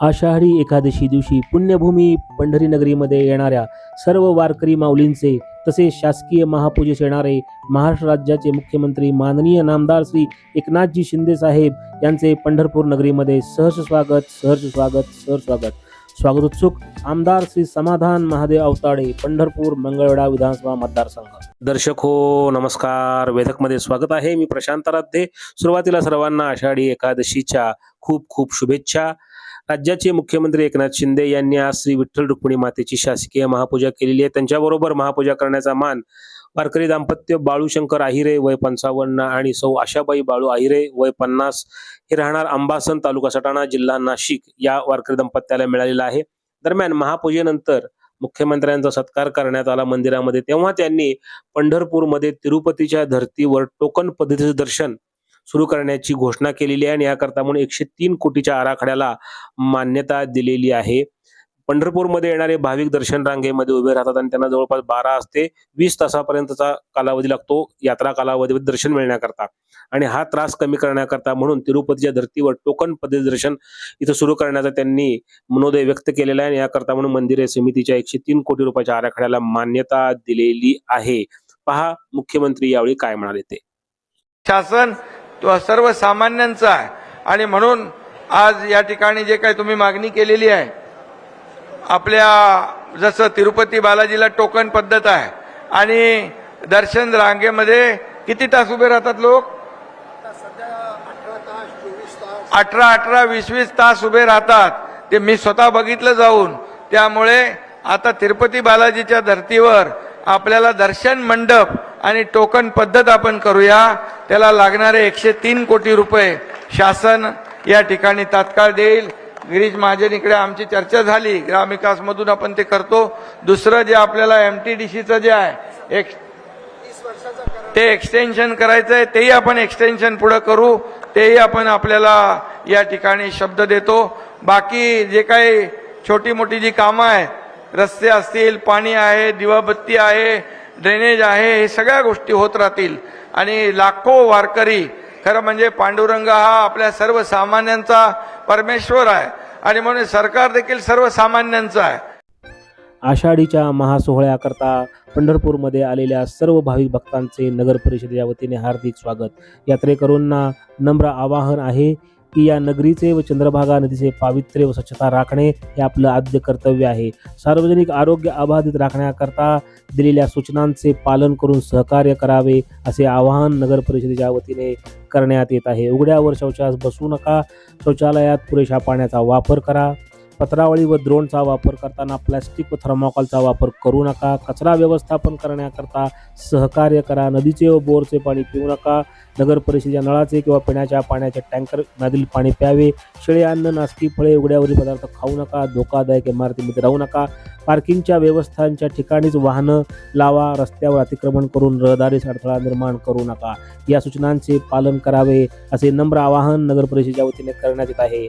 आषाढी एकादशी दिवशी पुण्यभूमी पंढरी नगरीमध्ये येणाऱ्या सर्व वारकरी माऊलींचे तसेच शासकीय महापूजेस येणारे महाराष्ट्र राज्याचे मुख्यमंत्री माननीय नामदार श्री एकनाथजी शिंदे साहेब यांचे पंढरपूर नगरीमध्ये सहर्ष स्वागत सहर्ष स्वागत सहर्ष स्वागत. स्वागतोत्सुक आमदार श्री समाधान महादेव अवताडे पंढरपूर मंगळवेढा विधानसभा मतदारसंघ. दर्शक हो नमस्कार. वेधकमध्ये स्वागत आहे. मी प्रशांत राध्ये सुरुवातीला सर्वांना आषाढी एकादशीच्या खूप खूप शुभेच्छा. राज्याचे मुख्यमंत्री एकनाथ शिंदे यांनी आज श्री विठ्ठल रुक्मिणी मातेची शासकीय महापूजा केलेली आहे. त्यांच्याबरोबर महापूजा करण्याचा मान वारकरी दाम्पत्य बाळूशंकर आहिरे वय पंचावन्न आणि सौ आशाबाई बाळू आहिरे वय पन्नास हे राहणार अंबासन तालुका सटाणा जिल्हा नाशिक या वारकरी दाम्पत्याला मिळालेला आहे. दरम्यान महापूजेनंतर मुख्यमंत्र्यांचा सत्कार करण्यात आला मंदिरामध्ये. तेव्हा त्यांनी पंढरपूरमध्ये तिरुपतीच्या धर्तीवर टोकन पद्धतीचं दर्शन सुरू करण्याची घोषणा केलेली आहे आणि याकरता म्हणून एकशे तीन कोटीच्या आराखड्याला मान्यता दिलेली आहे. पंढरपूरमध्ये येणारे भाविक दर्शन रांगेमध्ये उभे राहतात आणि त्यांना जवळपास बारा ते वीस तासापर्यंतचा कालावधी लागतो यात्रा कालावधीमध्ये दर्शन मिळण्याकरता. आणि हा त्रास कमी करण्याकरता म्हणून तिरुपतीच्या धर्तीवर टोकन पद्धती दर्शन इथं सुरू करण्याचा त्यांनी मनोदय व्यक्त केलेला आहे आणि याकरता म्हणून मंदिर समितीच्या एकशे तीन कोटी रुपयाच्या आराखड्याला मान्यता दिलेली आहे. पहा मुख्यमंत्री यावेळी काय म्हणाले ते. शासन तो सर्वसामान्यांचा आहे. आणि म्हणून आज या ठिकाणी जे काही तुम्ही मागणी केलेली आहे आपल्या जसं तिरुपती बालाजीला टोकन पद्धत आहे आणि दर्शन रांगेमध्ये किती तास उभे राहतात लोक? अठरा अठरा वीस वीस तास उभे राहतात. ते मी स्वतः बघितलं जाऊन. त्यामुळे आता तिरुपती बालाजीच्या धर्तीवर आपल्याला दर्शन मंडप आणि टोकन पद्धत आपण करूया. त्याला लागणारे एकशे तीन कोटी रुपये शासन या ठिकाणी तात्काळ देईल. गिरीश महाजन इकडे आमची चर्चा झाली. ग्रामविकासमधून आपण ते करतो. दुसरं जे आपल्याला एम टी डी सीचं जे आहे एक ते एक्सटेन्शन करायचं आहे तेही आपण एक्सटेन्शन पुढं करू. तेही आपण आपल्याला या ठिकाणी शब्द देतो. बाकी जे काही छोटी मोठी जी कामं आहेत रस्ते असतील पाणी आहे दिवाबत्ती आहे ड्रेनेज आहे हे सगळ्या गोष्टी होत राहतील. आणि लाखो वारकरी खरं म्हणजे पांडुरंग हा आपल्या सर्वसामान्यांचा परमेश्वर आहे. आणि म्हणून सरकार देखील सर्वसामान्यांचं आहे. आषाढीच्या महासोहळ्याकरता पंढरपूरमध्ये आलेल्या सर्व भाविक भक्तांचे नगर परिषदेच्या वतीने हार्दिक स्वागत. यात्रेकरूंना नम्र आवाहन आहे की या नगरीचे व चंद्रभागा नदीचे पावित्र्य व स्वच्छता राखणे हे आपलं आद्य कर्तव्य आहे. सार्वजनिक आरोग्य अबाधित राखण्याकरता दिलेल्या सूचनांचे पालन करून सहकार्य करावे असे आवाहन नगर परिषदेच्या वतीने करण्यात येत आहे. उघड्यावर शौचास बसू नका. शौचालयात पुरेशा पाण्याचा वापर करा. पत्रावळी व द्रोणचा वापर करताना प्लॅस्टिक व थर्माकॉलचा वापर करू नका. कचरा व्यवस्थापन करण्याकरता सहकार्य करा. नदीचे व बोरचे पाणी पिऊ नका. नगर परिषदेच्या नळाचे किंवा पिण्याच्या पाण्याचे टँकर नदील पाणी प्यावे. शेळे अन्न नासकी फळे उघड्यावरील पदार्थ खाऊ नका. धोकादायक इमारतीमध्ये राहू नका. पार्किंगच्या व्यवस्थांच्या ठिकाणीच वाहनं लावा. रस्त्यावर अतिक्रमण करून रहदारीस अडथळा निर्माण करू नका. या सूचनांचे पालन करावे असे नम्र आवाहन नगर परिषदेच्या वतीने करण्यात येत आहे.